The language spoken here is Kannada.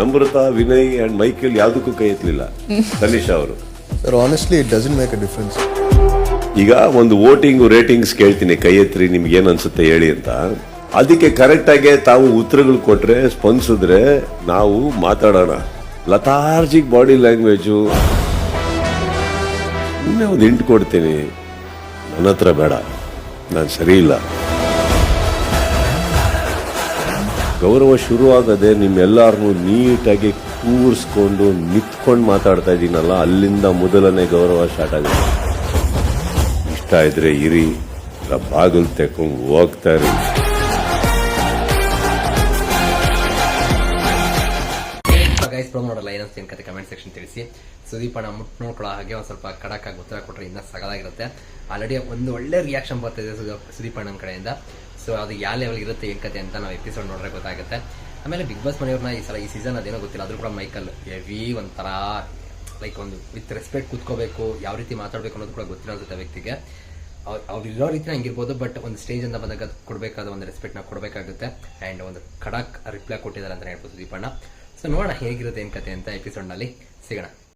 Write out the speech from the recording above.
ನಮ್ರತ ವಿನಯ್ ಅಂಡ್ ಮೈಕೇಲ್ ಯಾವುದಕ್ಕೂ ಕೈ ಎತ್ತಲಿಲ್ಲ. ತನಿಷಾ ಅವರು. Sir honestly it doesn't make a difference ಈಗ ಒಂದು ವೋಟಿಂಗ್ ರೇಟಿಂಗ್ಸ್ ಕೇಳ್ತೀನಿ ಕೈ ಎತ್ತರಿ ನಿಮ್ಗೆ ಏನ್ ಅನ್ಸುತ್ತೆ ಹೇಳಿ ಅಂತ. ಅದಕ್ಕೆ ಕರೆಕ್ಟ್ ಆಗಿ ತಾವು ಉತ್ತರಗಳು ಕೊಟ್ರೆ ಸ್ಪಂದಿಸಿದ್ರೆ ನಾವು ಮಾತಾಡೋಣ. ಲತಾರ್ಜಿಕ್ ಬಾಡಿ ಲ್ಯಾಂಗ್ವೇಜು ಇನ್ನೇ ಒಂದು ಹಿಂಟ್ ಕೊಡ್ತೀನಿ. ನನ್ನ ಹತ್ರ ಬೇಡ. ನಾನು ಸರಿ ಇಲ್ಲ. ಗೌರವ ಶುರು ಆಗದೆ ನಿಮ್ಮೆಲ್ಲರನ್ನೂ ನೀಟಾಗಿ ಕೂರಿಸ್ಕೊಂಡು ನಿಂತ್ಕೊಂಡು ಮಾತಾಡ್ತಾ ಇದ್ದೀನಲ್ಲ ಅಲ್ಲಿಂದ ಮೊದಲನೇ ಗೌರವ ಸ್ಟಾರ್ಟ್ ಆಗಿದೆ ಇಷ್ಟ ಇದ್ರೆ ಇರಿ ಬಾಗಿಲು ತೆಕ್ಕೊಂಡು ಹೋಗ್ತಾ ಇರಿ. ನೋಡಲ್ಲ ಏನಂತ ಕತೆ ಕಮೆಂಟ್ ಸೆಕ್ಷನ್ ತಿಳಿಸಿ. ಸುದೀಪ್ ಅಣ್ಣ ಮುಟ್ ನೋಡ್ಕೊಳ್ಳೋ ಹಾಗೆ ಒಂದು ಸ್ವಲ್ಪ ಖಡಕ್ ಆಗಿ ಉತ್ತರ ಕೊಟ್ಟರೆ ಇನ್ನೂ ಸಗಲಾಗಿರುತ್ತೆ. ಆಲ್ರೆಡಿ ಒಂದು ಒಳ್ಳೆ ರಿಯಾಕ್ಷನ್ ಬರ್ತಿದೆ ಇದೆ ಸುದೀಪ್ ಕಡೆಯಿಂದ. ಸೊ ಅದು ಯಾವ ಲೆವೆಲ್ ಇರುತ್ತೆ, ಏನ್ ಕತೆ ಅಂತ ನಾವು ಎಪಿಸೋಡ್ ನೋಡ್ರೆ ಗೊತ್ತಾಗುತ್ತೆ. ಆಮೇಲೆ ಬಿಗ್ ಬಾಸ್ ಮನೆಯವ್ರನ್ನ ಈ ಸಲ, ಈ ಸೀಸನ್ ಅದೇನೋ ಗೊತ್ತಿಲ್ಲ, ಆದ್ರೂ ಕೂಡ ಮೈಕಲ್ ಹೆವಿ ಒಂಥರ ಲೈಕ್ ಒಂದು ವಿತ್ ರೆಸ್ಪೆಕ್ಟ್ ಕೂತ್ಕೋಬೇಕು, ಯಾವ ರೀತಿ ಮಾತಾಡಬೇಕು ಅನ್ನೋದು ಕೂಡ ಗೊತ್ತಿಲ್ಲ ಅನ್ಸುತ್ತೆ ವ್ಯಕ್ತಿಗೆ. ಅವ್ರು ಅವ್ರು ಇರೋ ರೀತಿ ಹಂಗಿರ್ಬೋದು ಬಟ್ ಒಂದು ಸ್ಟೇಜ್ ಅಂತ ಬಂದಾಗ ಕೊಡಬೇಕಾದ ಒಂದು ರೆಸ್ಪೆಕ್ಟ್ನ ಕೊಡಬೇಕಾಗುತ್ತೆ. ಆ್ಯಂಡ್ ಒಂದು ಖಡಕ್ ರಿಪ್ಲೈ ಕೊಟ್ಟಿದ್ದಾರೆ ಅಂತ ಹೇಳ್ಬೋದು ದೀಪಣ್ಣ ಸೊ ನೋಡೋಣ ಹೇಗಿರುತ್ತೆ, ಏನ್ ಕತೆ ಅಂತ ಎಪಿಸೋಡ್ನಲ್ಲಿ ಸಿಗೋಣ.